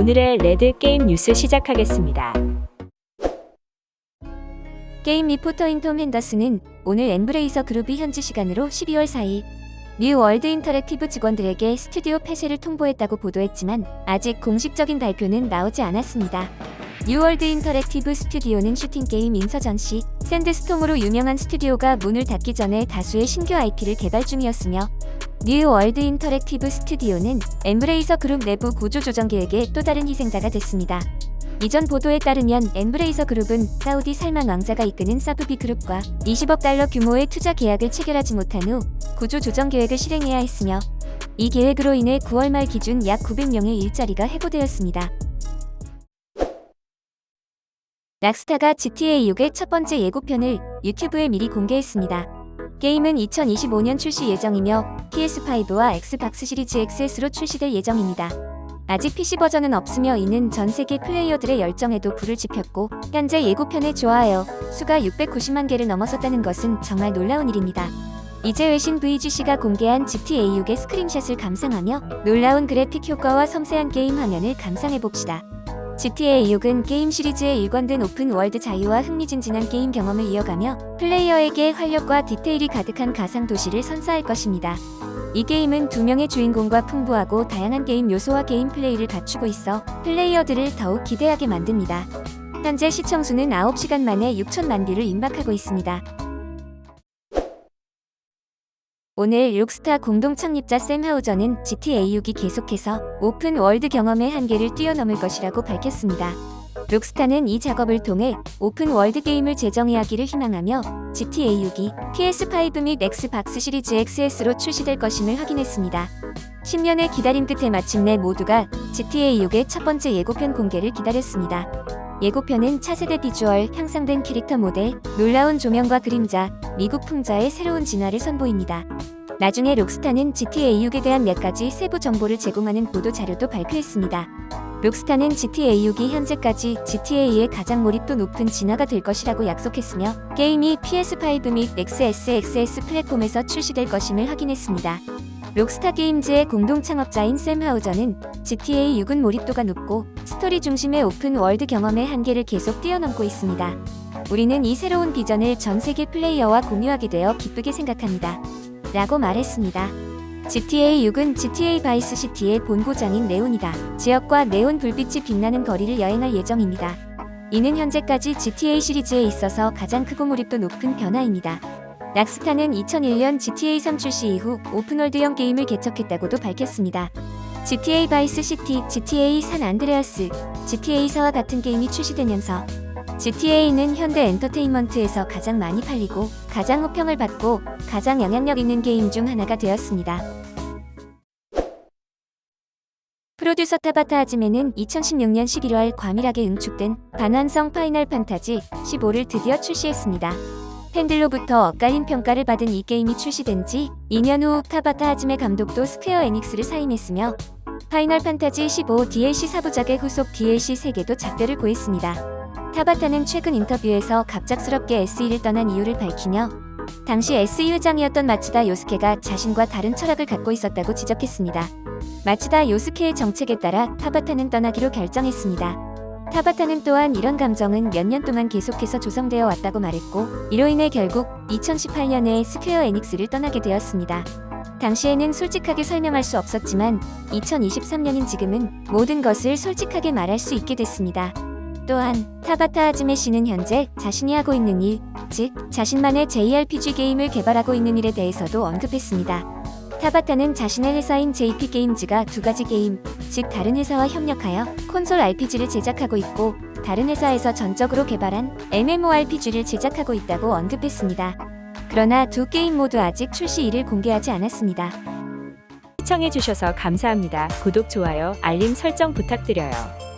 오늘의 레드 게임 뉴스 시작하겠습니다. 게임 리포터인 톰 핸더슨은 오늘 엠브레이서 그룹이 현지 시간으로 12월 4일 뉴 월드 인터랙티브 직원들에게 스튜디오 폐쇄를 통보했다고 보도했지만 아직 공식적인 발표는 나오지 않았습니다. 뉴 월드 인터랙티브 스튜디오는 슈팅 게임 인서전 시 샌드스톰으로 유명한 스튜디오가 문을 닫기 전에 다수의 신규 IP를 개발 중이었으며 뉴 월드 인터랙티브 스튜디오는 엠브레이서 그룹 내부 구조 조정 계획의 또 다른 희생자가 됐습니다. 이전 보도에 따르면 엠브레이서 그룹은 사우디 살만 왕자가 이끄는 사프비 그룹과 20억 달러 규모의 투자 계약을 체결하지 못한 후 구조 조정 계획을 실행해야 했으며 이 계획으로 인해 9월 말 기준 약 900명의 일자리가 해고되었습니다. 락스타가 GTA 6의 첫 번째 예고편을 유튜브에 미리 공개했습니다. 게임은 2025년 출시 예정이며 PS5와 엑스박스 시리즈 XS로 출시될 예정입니다. 아직 PC 버전은 없으며 이는 전 세계 플레이어들의 열정에도 불을 지폈고 현재 예고편의 좋아요 수가 690만 개를 넘어섰다는 것은 정말 놀라운 일입니다. 이제 외신 VGC가 공개한 GTA 6의 스크린샷을 감상하며 놀라운 그래픽 효과와 섬세한 게임 화면을 감상해 봅시다. GTA 6은 게임 시리즈의 일관된 오픈 월드 자유와 흥미진진한 게임 경험을 이어가며 플레이어에게 활력과 디테일이 가득한 가상 도시를 선사할 것입니다. 이 게임은 두 명의 주인공과 풍부하고 다양한 게임 요소와 게임 플레이를 갖추고 있어 플레이어들을 더욱 기대하게 만듭니다. 현재 시청수는 9시간 만에 6천만 뷰를 임박하고 있습니다. 오늘 록스타 공동 창립자 샘 하우저는 GTA 6이 계속해서 오픈 월드 경험의 한계를 뛰어넘을 것이라고 밝혔습니다. 록스타는 이 작업을 통해 오픈 월드 게임을 재정의하기를 희망하며 GTA 6이 PS5 및 엑스박스 시리즈 XS로 출시될 것임을 확인했습니다. 10년의 기다림 끝에 마침내 모두가 GTA 6의 첫 번째 예고편 공개를 기다렸습니다. 예고편은 차세대 비주얼, 향상된 캐릭터 모델, 놀라운 조명과 그림자, 미국 풍자의 새로운 진화를 선보입니다. 나중에 록스타는 GTA 6에 대한 몇 가지 세부 정보를 제공하는 보도 자료도 발표했습니다. 록스타는 GTA 6이 현재까지 GTA의 가장 몰입도 높은 진화가 될 것이라고 약속했으며 게임이 PS5 및 XS, XS 플랫폼에서 출시될 것임을 확인했습니다. 록스타 게임즈의 공동 창업자인 샘 하우저는 GTA 6은 몰입도가 높고 스토리 중심의 오픈 월드 경험의 한계를 계속 뛰어넘고 있습니다. 우리는 이 새로운 비전을 전 세계 플레이어와 공유하게 되어 기쁘게 생각합니다. 라고 말했습니다. GTA 6은 GTA 바이스 시티의 본고장인 네온이다. 지역과 네온 불빛이 빛나는 거리를 여행할 예정입니다. 이는 현재까지 GTA 시리즈에 있어서 가장 크고 몰입도 높은 변화입니다. 락스타는 2001년 GTA 3 출시 이후 오픈월드형 게임을 개척했다고도 밝혔습니다. GTA 바이스 시티, GTA 산 안드레아스, GTA 사와 같은 게임이 출시되면서 GTA는 현대 엔터테인먼트에서 가장 많이 팔리고 가장 호평을 받고 가장 영향력 있는 게임 중 하나가 되었습니다. 프로듀서 타바타 하지메는 2016년 11월 과밀하게 응축된 반환성 파이널 판타지 15를 드디어 출시했습니다. 팬들로부터 엇갈린 평가를 받은 이 게임이 출시된 지 2년 후 타바타 하지메 감독도 스퀘어 에닉스를 사임했으며 파이널 판타지 15 DLC 사부작의 후속 DLC 3개도 작별을 고했습니다. 타바타는 최근 인터뷰에서 갑작스럽게 SE를 떠난 이유를 밝히며 당시 SE 회장이었던 마츠다 요스케가 자신과 다른 철학을 갖고 있었다고 지적했습니다. 마츠다 요스케의 정책에 따라 타바타는 떠나기로 결정했습니다. 타바타는 또한 이런 감정은 몇 년 동안 계속해서 조성되어 왔다고 말했고 이로 인해 결국 2018년에 스퀘어 에닉스를 떠나게 되었습니다. 당시에는 솔직하게 설명할 수 없었지만 2023년인 지금은 모든 것을 솔직하게 말할 수 있게 됐습니다. 또한 타바타 하즈메 씨는 현재 자신이 하고 있는 일, 즉 자신만의 JRPG 게임을 개발하고 있는 일에 대해서도 언급했습니다. 타바타는 자신의 회사인 JP 게임즈가 두 가지 게임, 즉 다른 회사와 협력하여 콘솔 RPG를 제작하고 있고 다른 회사에서 전적으로 개발한 MMORPG를 제작하고 있다고 언급했습니다. 그러나 두 게임 모두 아직 출시일을 공개하지 않았습니다. 시청해주셔서 감사합니다. 구독, 좋아요, 알림 설정 부탁드려요.